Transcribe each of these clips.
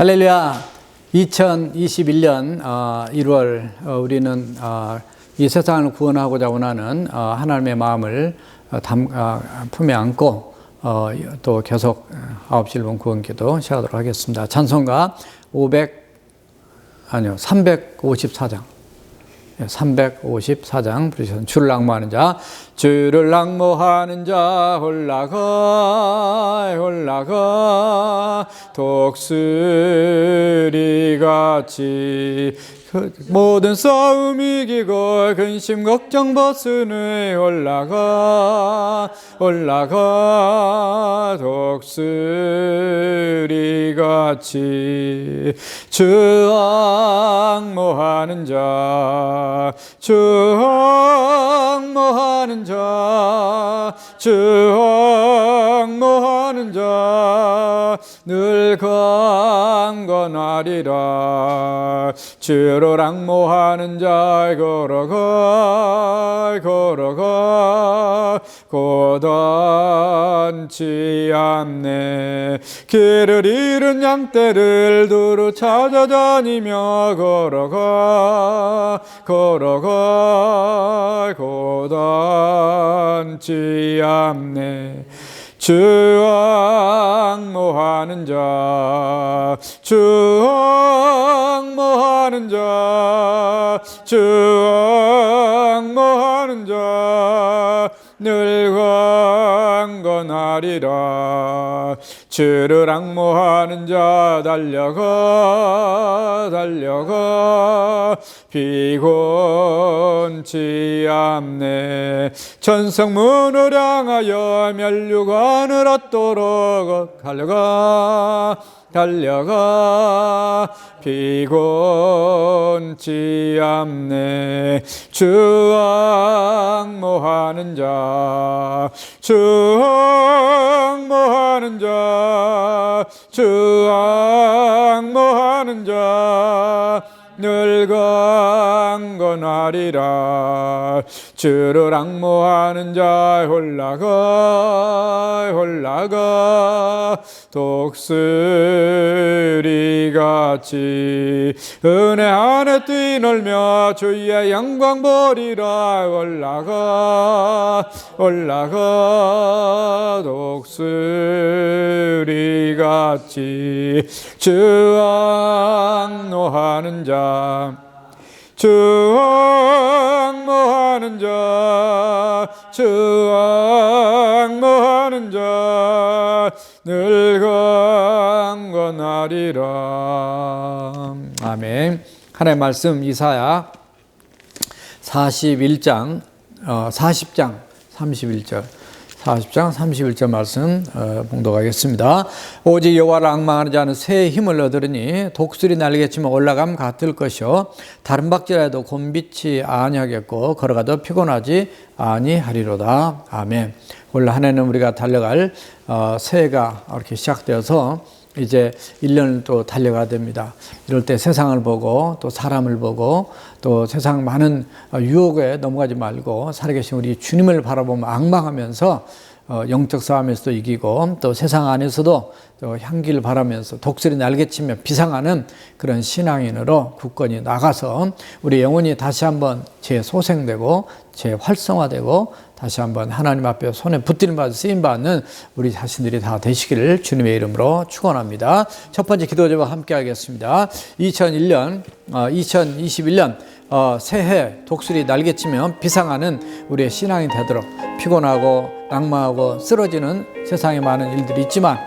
할렐루야. 2021년 1월 어, 우리는 어, 이 세상을 구원하고자 원하는 어, 하나님의 마음을 담, 품에 안고 또 계속 9시 1분 구원 기도 시작하도록 하겠습니다. 찬송가 500 아니요 354장 354장 부르셨는 주를 낙모하는 자 주를 낙모하는 자 올라가 올라가 독수리 같이 그 모든 싸움 이기고 근심 걱정 벗으니 올라가 올라가. 독수리 같이 주 악모하는 자주 악모하는 자주 악모하는 자늘 강 건하리라. 주로 랑모하는 자 걸어가 걸어가 고단치 않네. 길을 잃은 양떼를 두루 찾아다니며 걸어가 걸어가 고단치 않네 주 악모하는 자, 주 악모하는 자, 주 악모하는 하리라. 주를 악모하는 자 달려가 달려가. 비곤치 않네. 천성문을 향하여 멸류관을 얻도록 달려가 달려가. 비곤치 않네. 주 악모하는 자주 주 하리라. 주를 악모하는 자 올라가 올라가 독수리 같이 은혜 안에 뛰놀며 주의 영광 보리라. 올라가 올라가 독수리 같이 주 악노하는 자 주 악모하는 자, 주 악모하는 자, 늘 강건하리라. 아멘. 하나님의 말씀 이사야 41장, 어, 40장 31절. 40장 31절 말씀 어, 봉독하겠습니다. 오직 여호와를 악망하는 자는 새 힘을 얻으리니 독수리 날개치면 올라감 같을 것이요 다른 박질라도 곤빛이 아니하겠고 걸어가도 피곤하지 아니하리로다. 아멘. 원래 한 해는 우리가 달려갈 어, 새해가 이렇게 시작되어서 이제 1년을 또 달려가야 됩니다. 이럴 때 세상을 보고 또 사람을 보고 또 세상 많은 유혹에 넘어가지 말고 살아계신 우리 주님을 바라보며 악망하면서 어, 영적 싸움에서도 이기고 또 세상 안에서도 또 향기를 바라면서 독수리 날개치며 비상하는 그런 신앙인으로 굳건히 나가서 우리 영혼이 다시 한번 재소생되고 재활성화되고 다시 한번 하나님 앞에 손에 붙들림 받아 쓰임 받는 우리 자신들이 다 되시기를 주님의 이름으로 축원합니다. 첫 번째 기도 제목 함께 하겠습니다. 2001년, 어, 2021년 어, 새해 독수리 날개치며 비상하는 우리의 신앙이 되도록 피곤하고 낙마하고 쓰러지는 세상에 많은 일들이 있지만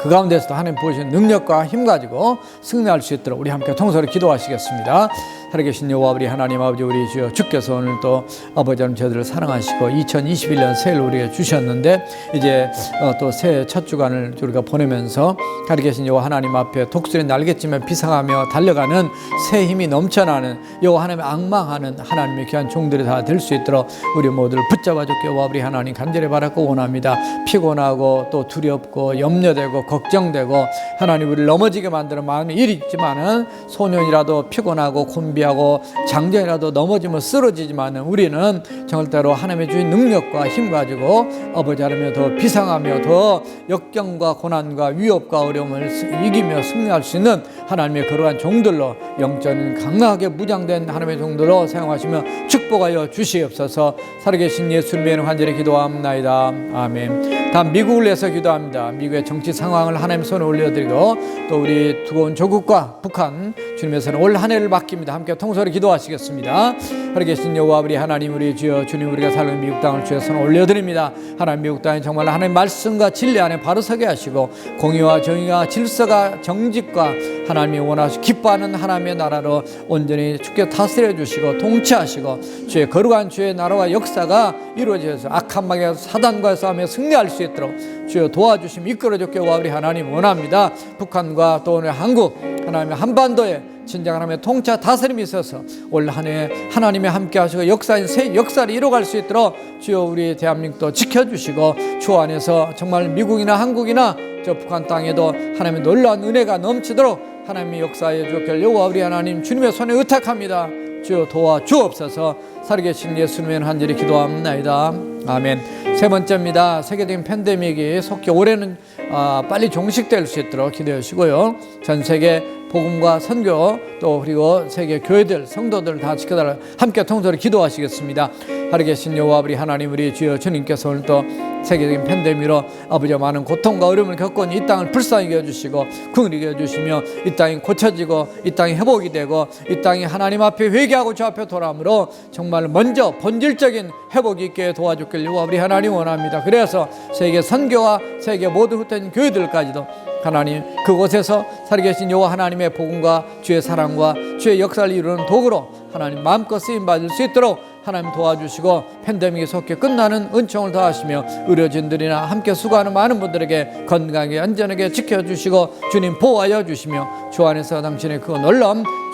그 가운데서도 하나님 보여주신 능력과 힘 가지고 승리할 수 있도록 우리 함께 통솔히 기도하시겠습니다. 살아계신 여호와 우리 하나님 아버지 우리 주여 주께서 오늘 또 아버지 하나님 저들을 사랑하시고 2021년 새해를 우리에게 주셨는데 이제 어, 또 새해 첫 주간을 우리가 보내면서 살아계신 여호와 하나님 앞에 독수리 날개치며 비상하며 달려가는 새 힘이 넘쳐나는 여호와 하나님의 악망하는 하나님의 귀한 종들이 다 될 수 있도록 우리 모두를 붙잡아 줄게 여호와 우리 하나님 간절히 바라고 원합니다. 피곤하고 또 두렵고 염려되고 걱정되고 하나님 우리를 넘어지게 만드는 마음이 일이 있지만은 소년이라도 피곤하고 곤 준비하고 장전이라도 넘어지면 쓰러지지만 우리는 정말대로 하나님의 주인 능력과 힘 가지고 아버지 하나님의 더 비상하며 더 역경과 고난과 위협과 어려움을 스- 이기며 승리할 수 있는 하나님의 그러한 종들로 영적인 강하게 무장된 하나님의 종들로 사용하시며 축복하여 주시옵소서. 살아계신 예수님의 이름 간절히 기도합나이다. 아멘. 다음 미국을 위해서 기도합니다. 미국의 정치 상황을 하나님 손에 올려드리고 또 우리 두고온 조국과 북한 주님의 손에 올 한 해를 맡깁니다. 함께 통솔히 기도하시겠습니다 살아계신 여호와 우리 하나님 우리 주여 주님 우리가 살는 미국 땅을 주의 손에 올려드립니다 하나님 미국 땅에 정말 하나님 말씀과 진리 안에 바로 서게 하시고 공의와 정의와 질서가 정직과 하나님이 원하시 기뻐하는 하나님의 나라로 온전히 주께 다스려 주시고 통치하시고 주의 거룩한 주의 나라와 역사가 이루어져서 악한 마귀 사단과 싸움에 승리할 수 있도록 주여 도와주심 이끌어 주께 와 우리 하나님 원합니다. 북한과 또 오늘 한국 하나님의 한반도에 진정 하나님의 통치 다스림이 있어서 올 한해 하나님의 함께 하시고 역사인 새 역사를 이뤄갈 수 있도록 주여 우리 대한민국도 지켜주시고 주 안에서 정말 미국이나 한국이나 저 북한 땅에도 하나님의 놀라운 은혜가 넘치도록 하나님의 역사에 주옵길 여호와 우리 하나님 주님의 손에 의탁합니다. 주여 도와 주옵소서 살아계신 예수님의 한절히 기도합나이다. 아멘. 세 번째입니다. 세계적인 팬데믹이 속히 올해는 아, 빨리 종식될 수 있도록 기도해 주시고요. 전 세계 복음과 선교 또 그리고 세계 교회들 성도들 다 지켜달라 함께 통솔히 기도하시겠습니다. 하루 계신 여호와 우리 하나님 우리 주여 주님께서 오늘 또 세계적인 팬데믹으로 아버지와 많은 고통과 어려움을 겪은 이 땅을 불쌍히 여주시고 긍휼히 여주시며 이 땅이 고쳐지고 이 땅이 회복이 되고 이 땅이 하나님 앞에 회개하고 주 앞에 돌아오므로 정말 먼저 본질적인 회복이 있게 도와주길 여호와 우리 하나님 원합니다. 그래서 세계 선교와 세계 모든 흩어진 교회들까지도 하나님 그곳에서 살아계신 여호와 하나님의 복음과 주의 사랑과 주의 역사를 이루는 도구로 하나님 마음껏 쓰임 받을 수 있도록 하나님 도와주시고 팬데믹이 속히 끝나는 은총을 더하시며 의료진들이나 함께 수고하는 많은 분들에게 건강하게 안전하게 지켜주시고 주님 보호하여 주시며 주 안에서 당신의 그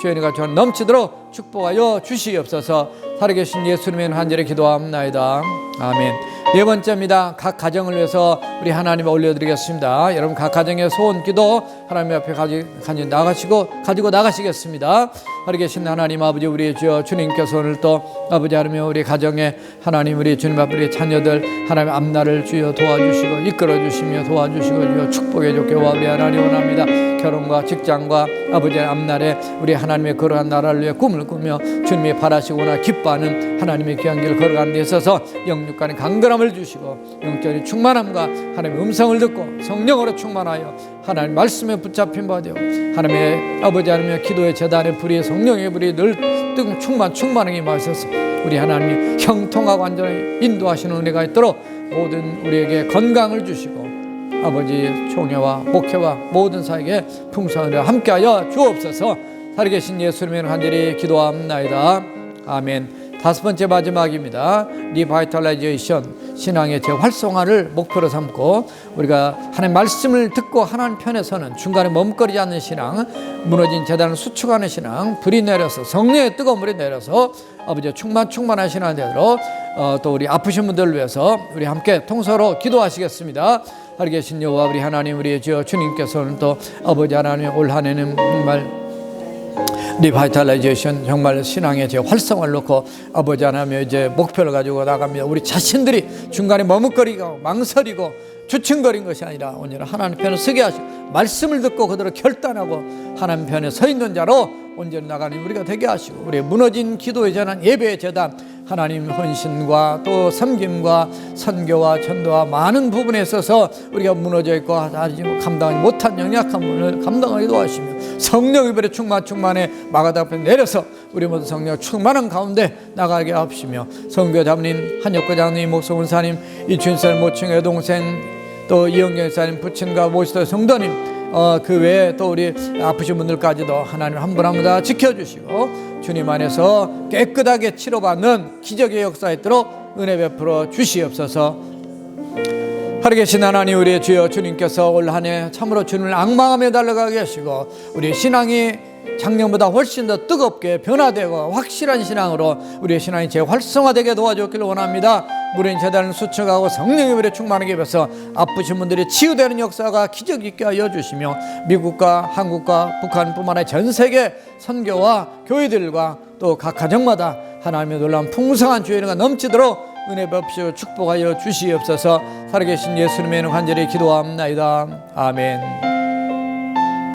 주의 은혜가 전 넘치도록 축복하여 주시옵소서 살아계신 예수님의 한절에 기도합나이다. 아멘. 네 번째입니다. 각 가정을 위해서 우리 하나님에 올려드리겠습니다. 여러분 각 가정의 소원 기도 하나님 앞에 가지, 가지 나가시고 가지고 나가시겠습니다. 살아계신 하나님 아버지 우리 주여 주님께서 오늘 또 아버지 하나님 우리 가정에 하나님 우리 주님 앞에 우리 자녀들 하나님 앞날을 주여 도와주시고 이끌어 주시며 도와주시고 주여 축복해 주게 와 우리 하나님 원합니다. 결혼과 직장과 아버지의 앞날에 우리 하나님의 거룩한 나라를 위해 꿈을 꾸며 주님이 바라시거나 기뻐 하는 하나님의 귀한 길을 걸어가는 데 있어서 영육 간의 강건함을 주시고 영적인 충만함과 하나님의 음성을 듣고 성령으로 충만하여 하나님 말씀에 붙잡힌 바 되고 하나님의 아버지 하나님의 기도의 재단의 불이 성령의 불이 늘 뜨거운 충만 충만하게 마셔서. 우리 하나님이 형통하고 완전히 인도하시는 은혜가 있도록 모든 우리에게 건강을 주시고 아버지 총회와 목회와 모든 사에게 풍성을 함께하여 주옵소서. 살아계신 예수님의 간절히 기도합나이다. 아멘 다섯 번째 마지막입니다 리바이탈라이제이션 신앙의 재활성화를 목표로 삼고 우리가 하나님 말씀을 듣고 하나님 편에 서는 중간에 머뭇거리지 않는 신앙 무너진 재단을 수축하는 신앙 불이 내려서 성령의 뜨거운 물이 내려서 아버지 충만 충만한 신앙 되도록 어, 또 우리 아프신 분들을 위해서 우리 함께 통서로 기도하시겠습니다. 하리 계신 여호와 우리 하나님 우리 주 주님께서는 또 아버지 하나님 올 한해는 정말 리바이탈라이제이션 정말 신앙의 제 활성화를 놓고 아버지 하나님 이제 목표를 가지고 나갑니다. 우리 자신들이 중간에 머뭇거리고 망설이고 주춤거린 것이 아니라 오늘 하나님 편에 서게 하시고 말씀을 듣고 그대로 결단하고 하나님 편에 서 있는 자로 온전히 나가는 우리가 되게 하시고 우리 무너진 기도의 재단 예배의 재단 하나님 헌신과 또 섬김과 선교와 전도와 많은 부분에 있어서 우리가 무너져 있고 아직 감당하지 못한 연약한 부분을 감당하게 도와주시며 성령의 불에 충만 충만에 마가다 앞에 내려서 우리 모두 성령 충만한 가운데 나가게 하시며 성교자님 한혁과장님 목성훈사님 이춘선 모충 여동생 또 이영경 사님 부친과 모시도 성도님 어, 그 외에 또 우리 아프신 분들까지도 하나님 한 분 한 분 다 지켜주시고 주님 안에서 깨끗하게 치료받는 기적의 역사에 있도록 은혜 베풀어 주시옵소서. 하루 계신 하나님 우리의 주여 주님께서 올 한 해 참으로 주님을 악망하며 달려가게 하시고 우리 신앙이 작년보다 훨씬 더 뜨겁게 변화되고 확실한 신앙으로 우리의 신앙이 재활성화되게 도와주기를 원합니다. 무린 재단을 수축하고 성령의 불에 충만하게 입어서 아프신 분들이 치유되는 역사가 기적 있게 하여 주시며 미국과 한국과 북한뿐만 아니라 전 세계 선교와 교회들과 또 각 가정마다 하나님의 놀라운 풍성한 주의 은혜가 넘치도록 은혜 베푸시고 축복하여 주시옵소서. 살아계신 예수님의 간절히 기도합나이다. 아멘